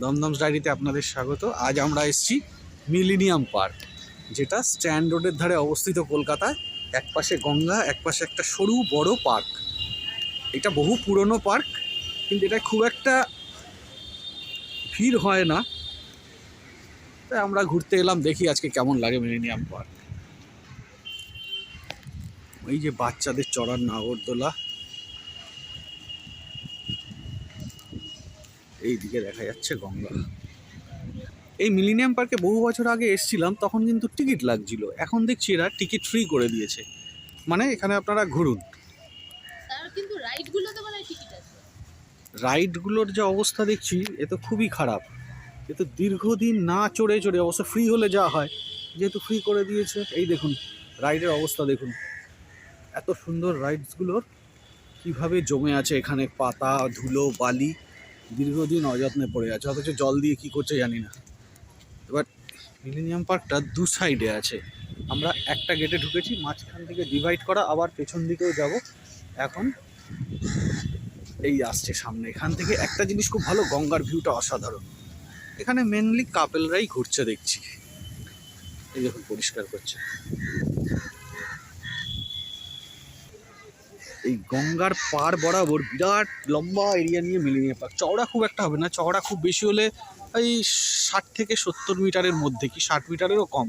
দমদম ডায়েরিতে আপনাদের স্বাগত। আজ আমরা এসেছি মিলিনিয়াম পার্ক, যেটা স্ট্যান্ড রোডের ধারে অবস্থিত কলকাতায়। এক পাশে গঙ্গা, এক পাশে একটা সরু বড় পার্ক। এটা বহু পুরনো পার্ক, কিন্তু এটা খুব একটা ভিড় হয় না। তাই আমরা ঘুরতে এলাম, দেখি আজকে কেমন লাগে মিলিনিয়াম পার্ক। ওই যে বাচ্চাদের চড়ার নাগরদোলা এই দিকে দেখা যাচ্ছে গঙ্গা। এই মিলিনিয়াম পার্কে বহু বছর আগে এসেছিলাম তখন কিন্তু টিকিট লাগছিল। এখন দেখছি এরা টিকিট ফ্রি করে দিয়েছে। মানে এখানে আপনারা ঘুরুন। কিন্তু রাইডগুলোতে টিকিট আছে। রাইডগুলোর যে অবস্থা দেখছি এ তো খুবই খারাপ। এ তো দীর্ঘদিন না চড়ে চড়ে অবশ্য ফ্রি হলে যা হয় যেহেতু ফ্রি করে দিয়েছে। এই দেখুন রাইডের অবস্থা দেখুন। এত সুন্দর রাইডসগুলোর কীভাবে জমে আছে এখানে পাতা ধুলো বালি। দীর্ঘদিন অযত্নে পড়ে আছে, অথচ জল দিয়ে কি করছে জানি না। এবার মিলেনিয়াম পার্কটা দু সাইডে আছে। আমরা একটা গেটে ঢুকেছি, মাঝখান থেকে ডিভাইড করা, আবার পেছন দিকেও যাব। এখন এই আসছে সামনে। এখান থেকে একটা জিনিস খুব ভালো, গঙ্গার ভিউটা অসাধারণ। এখানে মেনলি কাপেলরাই ঘুরছে দেখছি। এই দেখুন, পরিষ্কার করছে। এই গঙ্গার পার বরাবর বিরাট লম্বা এরিয়া নিয়ে মিলিয়ে পার্ক চওড়া খুব একটা হবে না, চওড়া খুব বেশি হলে এই ষাট থেকে সত্তর মিটারের মধ্যে কি? ষাট মিটারেরও কম,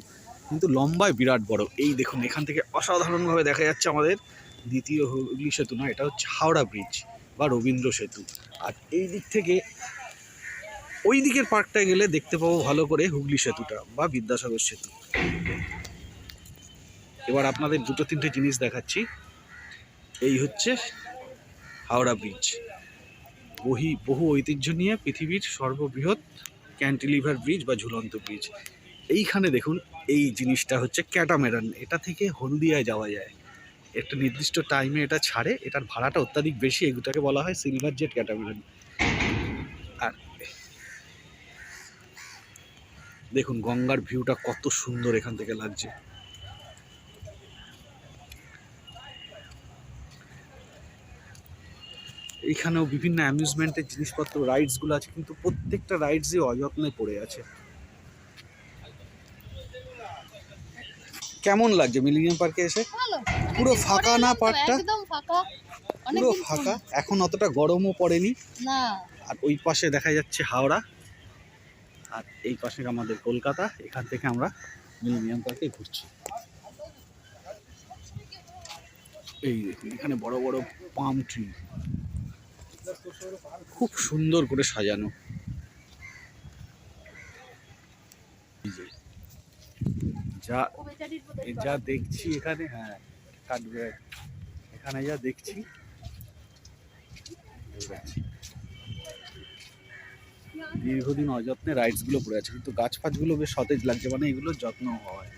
কিন্তু লম্বায় বিরাট বড়। এই দেখুন, এখান থেকে অসাধারণভাবে দেখা যাচ্ছে আমাদের দ্বিতীয় হুগলি সেতু না এটা হচ্ছে হাওড়া ব্রিজ বা রবীন্দ্র সেতু। আর এই দিক থেকে ওই দিকের পার্কটায় গেলে দেখতে পাবো ভালো করে হুগলি সেতুটা বা বিদ্যাসাগর সেতু। এবার আপনাদের দুটো তিনটে জিনিস দেখাচ্ছি। এই হচ্ছে হাওড়া ব্রিজ বহি, বহু ঐতিহ্য নিয়ে পৃথিবীর সর্ববৃহৎ ক্যান্টিলিভার ব্রিজ বা ঝুলন্ত ব্রিজ এইখানে দেখুন, এই জিনিসটা হচ্ছে ক্যাটামেরান এটা থেকে হলদিয়ায় যাওয়া যায়। একটা নির্দিষ্ট টাইমে এটা ছাড়ে, এটার ভাড়াটা অত্যাধিক বেশি এগুলোটাকে বলা হয় সিলভার জেট ক্যাটামেরান আর দেখুন, গঙ্গার ভিউটা কত সুন্দর এখান থেকে লাগছে। এইখানেও বিভিন্ন অ্যামিউজমেন্টের জিনিসপত্র রাইডসগুলো আছে কিন্তু প্রত্যেকটা রাইডসই অযত্নে পড়ে আছে। কেমন লাগছে মিলিনিয়াম পার্কে এসে? পুরো ফাঁকা না পার্কটা? পুরো ফাঁকা। এখন অতটা গরমও পড়েনি। আর ওই পাশে দেখা যাচ্ছে হাওড়া। আর এই পাশে আমাদের কলকাতা। এখান থেকে আমরা মিলিনিয়াম পার্কে ঘুরছি। এই দেখুন এখানে বড় বড় পাম ট্রি। খুব সুন্দর করে সাজানো। যা যা দেখছি এখানে হ্যাঁ কাটবে। এখানে যা দেখছি, দীর্ঘদিন অযত্নে রাইডসগুলো পড়ে আছে, কিন্তু গাছ ফাছগুলো বেশ সতেজ লাগছে মানে এগুলো যত্ন হয়।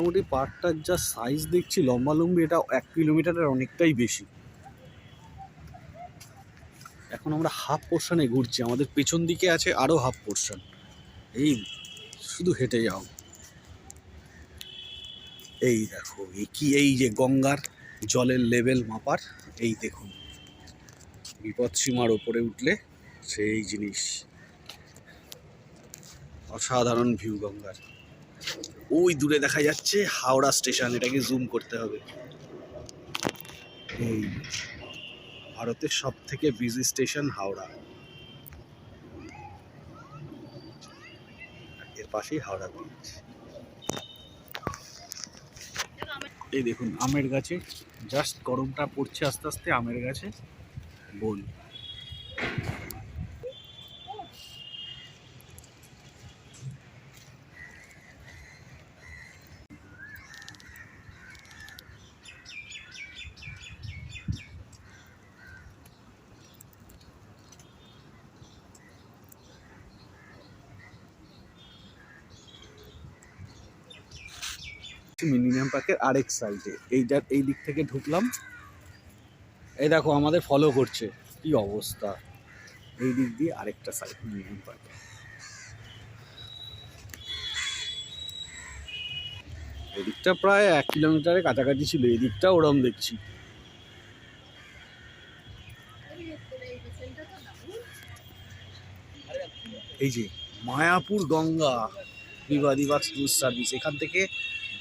মোটামুটি পার্কটার যা সাইজ দেখছি, লম্বা লম্বি, এটা এক কিলোমিটারের অনেকটাই বেশি। এখন আমরা হাফ পোর্শনে ঘুরছি। আমাদের পেছন দিকে আছে আরও হাফ পোর্শন এই শুধু হেঁটে যাও। এই দেখো এই কি এই যে গঙ্গার জলের লেভেল মাপার, এই দেখুন। বিপদ সীমার ওপরে উঠলে সেই জিনিস। অসাধারণ ভিউ গঙ্গার। ওই দূরে দেখা যাচ্ছে হাওড়া স্টেশন, এটাকে জুম করতে হবে। এই ভারতের সব থেকে বিজি স্টেশন হাওড়া। এর পাশেই হাওড়া ব্রিজ এই দেখুন, আমের গাছে জাস্ট গরমটা পড়ছে আস্তে আস্তে, আমের গাছে বন। যাচ্ছি মিলিনিয়াম পার্কের আরেক সাইডে এইটা, এই দিক থেকে ঢুকলাম। এই দেখো, আমাদের ফলো করছে। কি অবস্থা। এই দিক দিয়ে আরেকটা সাইড মিলিনিয়াম পার্কে এদিকটা প্রায় এক কিলোমিটারের কাছাকাছি ছিল, এদিকটা ওরম দেখছি। এই যে, মায়াপুর গঙ্গা বিবাদী বাস ট্যুর সার্ভিস এখান থেকে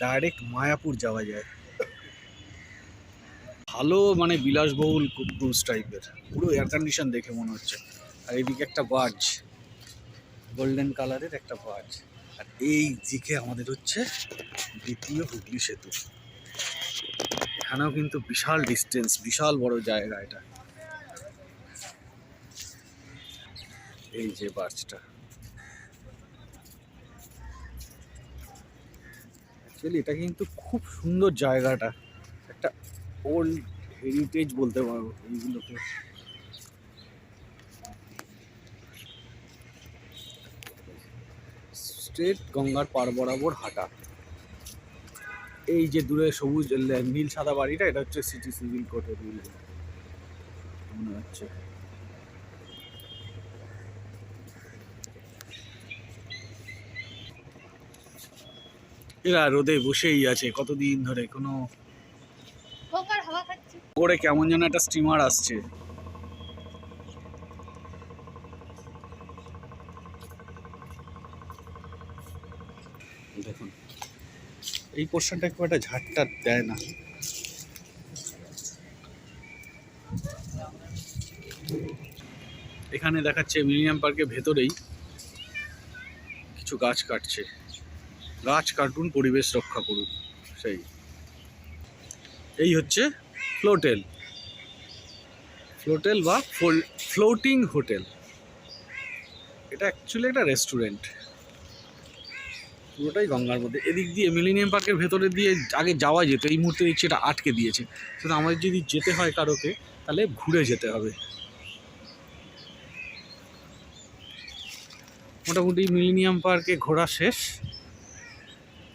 ডাইরেক্ট মায়াপুর যাওয়া যায়। ভালো মানে বিলাসবহুল ক্রুজ টাইপের পুরো এয়ার কন্ডিশন দেখে মনে হচ্ছে। আর এদিকে একটা বাজ গোল্ডেন কালারের একটা বাজ আর এই দিকে আমাদের হচ্ছে দ্বিতীয় হুগলি সেতু। এখানেও কিন্তু বিশাল ডিস্টেন্স বিশাল বড় জায়গা এটা। এই যে বাসটা অ্যাকচুয়ালি এটা কিন্তু খুব সুন্দর জায়গাটা। একটা ওল্ড হেরিটেজ বলতে পারব এইগুলোকে। স্ট্রেট গঙ্গার পার বরাবর হাঁটা। এই যে দূরে সবুজ নীল সাদা বাড়িটা, এটা হচ্ছে সিটি সিভিল কোর্টের বিল্ডিং মনে হচ্ছে। এরা রোদে বসেই আছে কতদিন ধরে কোনো করে কেমন যেন একটা স্টিমার আসছে। দেখুন এই পোর্শনটা খুব একটা ঝাড়টা দেয় না। এখানে দেখাচ্ছে মিলিনিয়াম পার্কের ভেতরেই কিছু গাছ কাটছে। গাছ কাটুন, পরিবেশ রক্ষা করুন, সেই। এই হচ্ছে ফ্লোটেল। ফ্লোটেল বা ফ্লোটিং হোটেল। এটা অ্যাকচুয়ালি একটা রেস্টুরেন্ট পুরোটাই গঙ্গার মধ্যে। এদিক দিয়ে মিলিনিয়াম পার্কের ভেতরে দিয়ে আগে যাওয়া যেত, এই মুহূর্তে দেখছি এটা আটকে দিয়েছে। শুধু আমাদের যদি যেতে হয় কারোকে, তাহলে ঘুরে যেতে হবে। মোটামুটি মিলিনিয়াম পার্কে ঘোরা শেষ।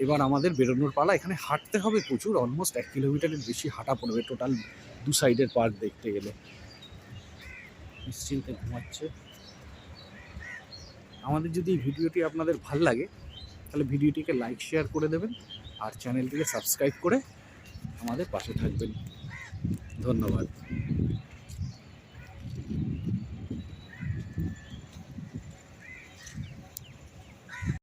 এবার আমাদের বেরোনোর পালা, এখানে হাঁটতে হবে প্রচুর অলমোস্ট এক কিলোমিটারের বেশি হাঁটা পড়বে টোটাল দু সাইডের পার্ক দেখতে গেলে। নিশ্চিন্তে ঘুমাচ্ছে। আমাদের যদি এই ভিডিওটি আপনাদের ভালো লাগে, তাহলে ভিডিওটিকে লাইক শেয়ার করে দেবেন আর চ্যানেলটিকে সাবস্ক্রাইব করে আমাদের পাশে থাকবেন। ধন্যবাদ।